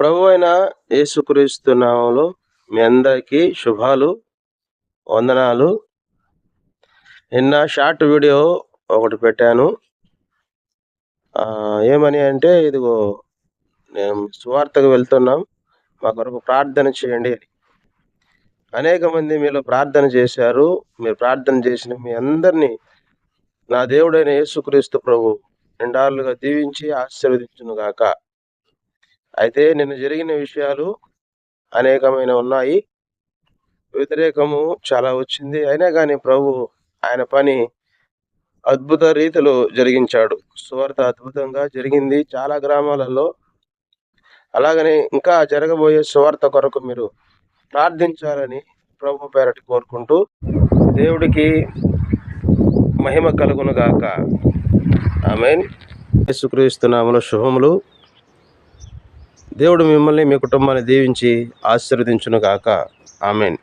ప్రభు అయిన యేసుక్రీస్తు నామంలో మీ అందరికీ శుభాలు వందనాలు. నిన్న షార్ట్ వీడియో ఒకటి పెట్టాను. ఏమని అంటే ఇదిగో మేము సువార్తకు వెళ్తున్నాం. మా కొరకు ప్రార్థన చేయండి అని. అనేక మంది మీలో ప్రార్థన చేశారు. మీరు ప్రార్థన చేసిన మీ అందరినీ నా దేవుడైన యేసుక్రీస్తు ప్రభు నిండాలుగా దీవించి ఆశీర్వదించును గాక అయితే నిన్న జరిగిన విషయాలు అనేకమైన ఉన్నాయి. వ్యతిరేకము చాలా వచ్చింది. అయినా కానీ ప్రభు ఆయన పని అద్భుత రీతిలో జరిగించాడు. సువార్త అద్భుతంగా జరిగింది. చాలా గ్రామాలలో అలాగనే ఇంకా జరగబోయే సువార్త కొరకు మీరు ప్రార్థించాలని ప్రభు పేరటి కోరుకుంటూ దేవుడికి మహిమ కలుగునుగాక ఆమెన్. యేసుక్రీస్తు శుభములు. దేవుడు మిమ్మల్ని మీ కుటుంబాన్ని దీవించి ఆశీర్వదించును గాక ఆమెన్.